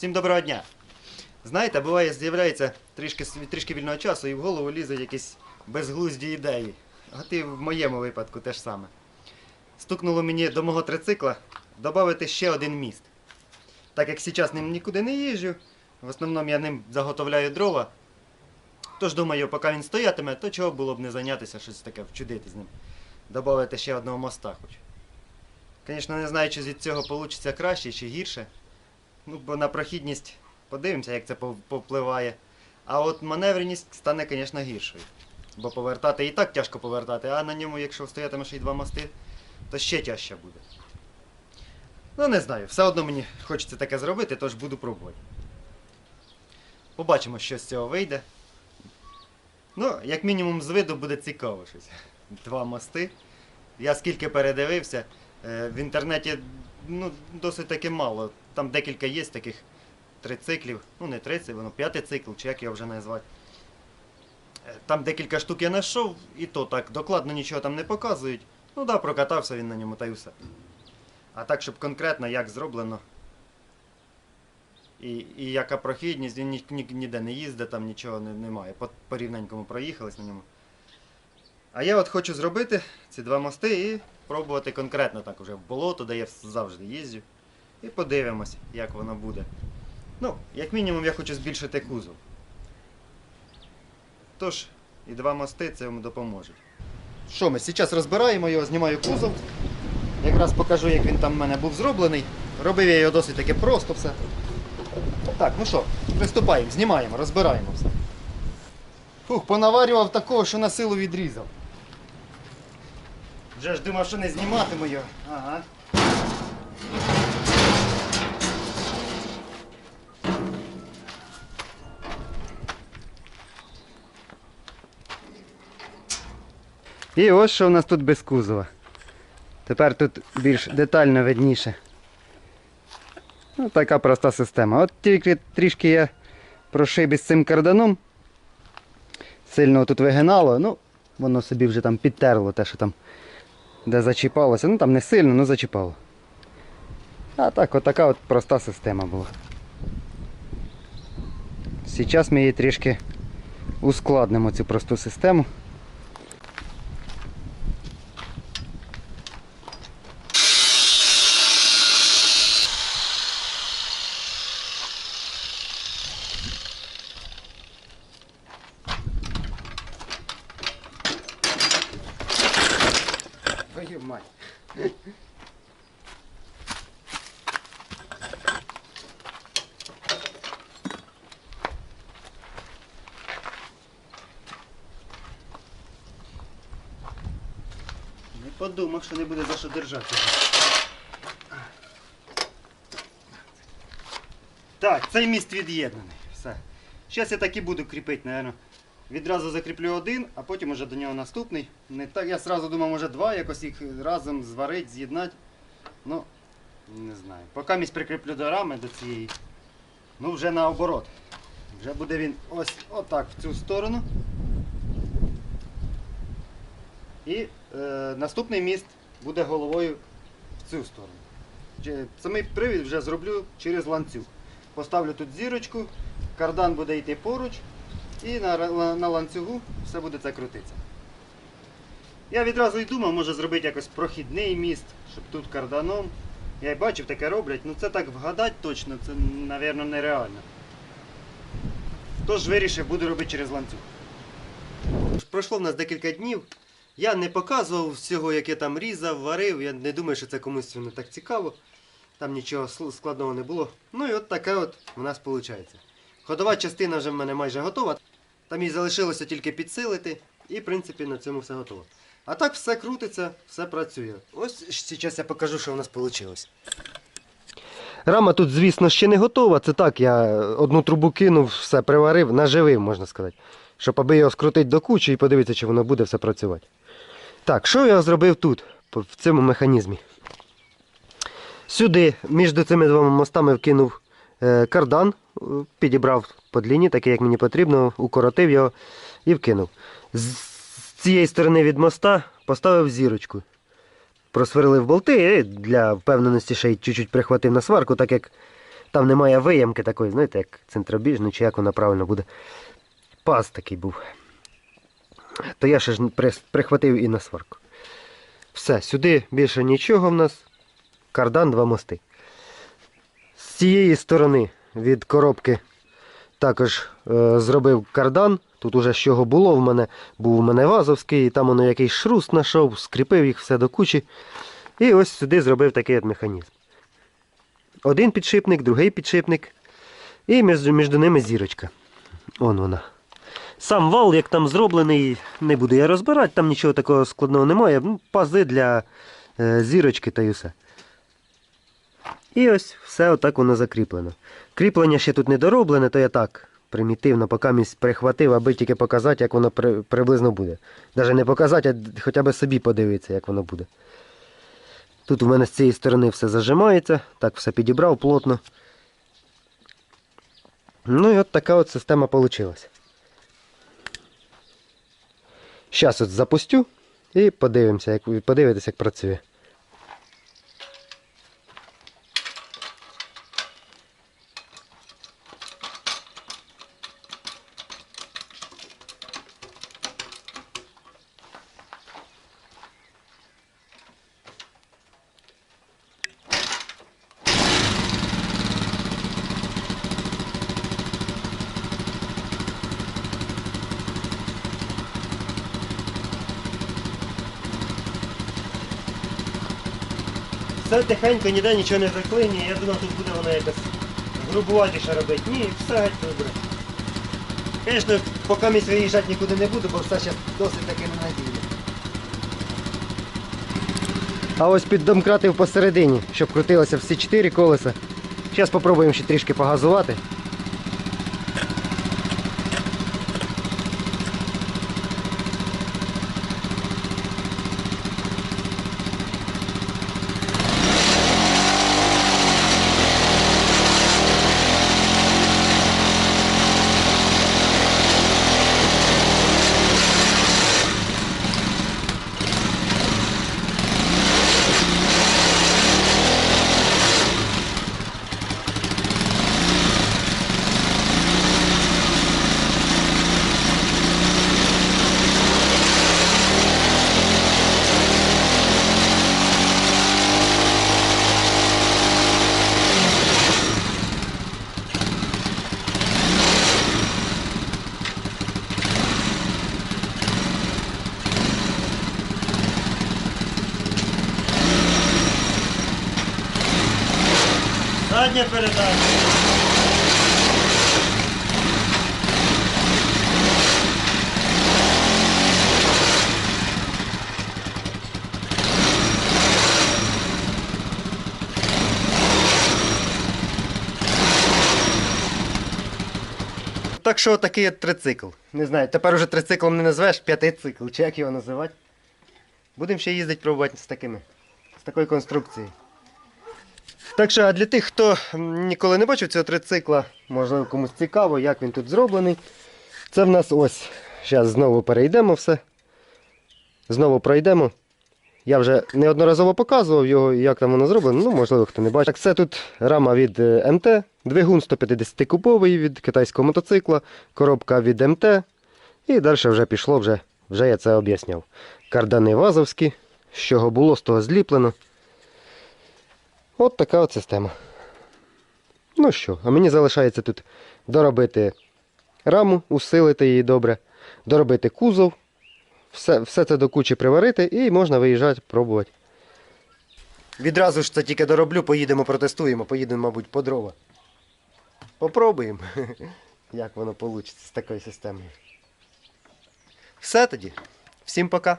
Всім доброго дня! Знаєте, буває, з'являється трішки, трішки вільного часу і в голову лізуть якісь безглузді ідеї. От і в моєму випадку теж саме. Стукнуло мені до мого трицикла додати ще один міст. Так як зараз ним нікуди не їжджу, в основному я ним заготовляю дрова. Тож думаю, поки він стоятиме, то чого було б не зайнятися щось таке вчудити з ним. Добавити ще одного моста хоч. Звісно, не знаю, чи від цього вийде краще чи гірше. Ну, бо на прохідність подивимося, як це повпливає. А от маневреність стане, звісно, гіршою. Бо повертати і так тяжко повертати, а на ньому, якщо стоятиме ще й два мости, то ще тяжче буде. Ну, не знаю, все одно мені хочеться таке зробити, тож буду пробувати. Побачимо, що з цього вийде. Ну, як мінімум, з виду буде цікаво щось. Два мости. Я скільки передивився, е, в інтернеті ну, досить таки мало. Там декілька є таких трициклів. Ну, не трицикл, воно п'ятий цикл, чи як його вже назвати. Е, Там декілька штук я знайшов, і то так, докладно нічого там не показують. Ну да, прокатався він на ньому та й усе. А так, щоб конкретно як зроблено. І, і яка прохідність, він ні, ні- ніде не їздить, там нічого не, немає. По, по рівненькому проїхались на ньому. А я от хочу зробити ці два мости і пробувати конкретно так уже в болото, де я завжди їздю. І подивимось, як воно буде. Ну, як мінімум, я хочу збільшити кузов. Тож, і два мости це йому допоможуть. Що ми, зараз розбираємо його, знімаю кузов. Якраз покажу, як він там в мене був зроблений. Робив я його досить таки просто все. Так, ну що, приступаємо, знімаємо, розбираємо все. Фух, понаварював такого, що на силу відрізав. Вже ж думав, що не зніматиму його. Ага. І ось що у нас тут без кузова. Тепер тут більш детально видніше. Ну, така проста система. От тільки трішки я прошиб із цим карданом. Сильно тут вигинало, ну, воно собі вже там підтерло те, що там де зачіпалося. Ну там не сильно, але зачіпало. А так, от така от проста система була. Зараз ми її трішки ускладнимо цю просту систему. Не подумав, що не буде за що держати. Так, цей міст від'єднаний. Все. Зараз я так і буду кріпити, напевно. Відразу закріплю один, а потім уже до нього наступний. Не так, я одразу думав, може два, якось їх разом зварити, з'єднати. Ну, не знаю. Поки місь прикріплю до рами до цієї. Ну вже наоборот. Вже буде він ось отак в цю сторону. І е, наступний міст буде головою в цю сторону. Самий привід вже зроблю через ланцюг. Поставлю тут зірочку, кардан буде йти поруч, і на, на ланцюгу все буде це крутитися. Я відразу й думав, може зробити якось прохідний міст, щоб тут карданом. Я й бачив, таке роблять, ну це так вгадати точно, це, мабуть, нереально. Тож вирішив, буду робити через ланцюг. Пройшло в нас декілька днів. Я не показував всього, як я там різав, варив. Я не думаю, що це комусь воно так цікаво. Там нічого складного не було. Ну і от таке от у нас виходить. Ходова частина вже в мене майже готова. Там їй залишилося тільки підсилити, і в принципі на цьому все готово. А так все крутиться, все працює. Ось зараз я покажу, що у нас вийшло. Рама тут, звісно, ще не готова. Це так, я одну трубу кинув, все приварив, наживив, можна сказати. Щоб аби його скрутити до кучі і подивитися, чи воно буде все працювати. Так, що я зробив тут, в цьому механізмі? Сюди, між цими двома мостами вкинув кардан, е, підібрав по длині, такий, як мені потрібно, укоротив його і вкинув. З цієї сторони від моста поставив зірочку. Просверлив болти і для впевненості ще й чуть-чуть прихватив на сварку, так як Там немає виямки такої, знаєте, як центробіжний, чи як вона правильно буде. Паз такий був. То я ще ж прихватив і на сварку. Все, сюди більше нічого в нас. Кардан, два мости. Цієї сторони від коробки також е, зробив кардан. Тут уже з чого було в мене, був у мене вазовський, і там воно якийсь шрус знайшов, скріпив їх все до кучі. І ось сюди зробив такий от механізм. Один підшипник, другий підшипник. І між, між ними зірочка. Он вона. Сам вал, як там зроблений, не буду я розбирати, там нічого такого складного немає. Ну, Пази для е, зірочки та й усе. І ось все отак воно закріплено. Кріплення ще тут не дороблене, то я так примітивно поки місць прихватив, аби тільки показати, як воно при, приблизно буде. Навіть не показати, а хоча б собі подивитися, як воно буде. Тут у мене з цієї сторони все зажимається, так все підібрав плотно. Ну і от така от система вийшла. Зараз от запустю і подивимося, як ви подивитесь, як працює. Все тихенько, ніде нічого не заклинює. Я думав, тут буде воно якось грубуватіше робити. Ні, все геть добре. Звісно, поки місць виїжджати нікуди не буду, бо все ще досить таки ненадійне. А ось піддомкратив посередині, щоб крутилося всі чотири колеса. Зараз спробуємо ще трішки погазувати. Задня передача. Так що такий от трицикл. Не знаю, тепер уже трициклом не назвеш, п'ятицикл, чи як його називати. Будемо ще їздити пробувати з такими. З такою конструкцією. Так що, а для тих, хто ніколи не бачив цього трицикла, можливо комусь цікаво, як він тут зроблений. Це в нас ось. Зараз знову перейдемо все. Знову пройдемо. Я вже неодноразово показував його, як там воно зроблено, ну можливо хто не бачив. Так, це тут рама від е, МТ, двигун 150 куповий від китайського мотоцикла, коробка від МТ. І далі вже пішло, вже, вже я це об'ясняв. Кардани вазовські, з чого було, з того зліплено. От така от система. Ну що, а мені залишається тут доробити раму, усилити її добре, доробити кузов, все, все це до кучі приварити і можна виїжджати, пробувати. Відразу ж це тільки дороблю, поїдемо, протестуємо, поїдемо, мабуть, по дрова. Попробуємо, як воно вийде з такою системою. Все тоді. Всім пока.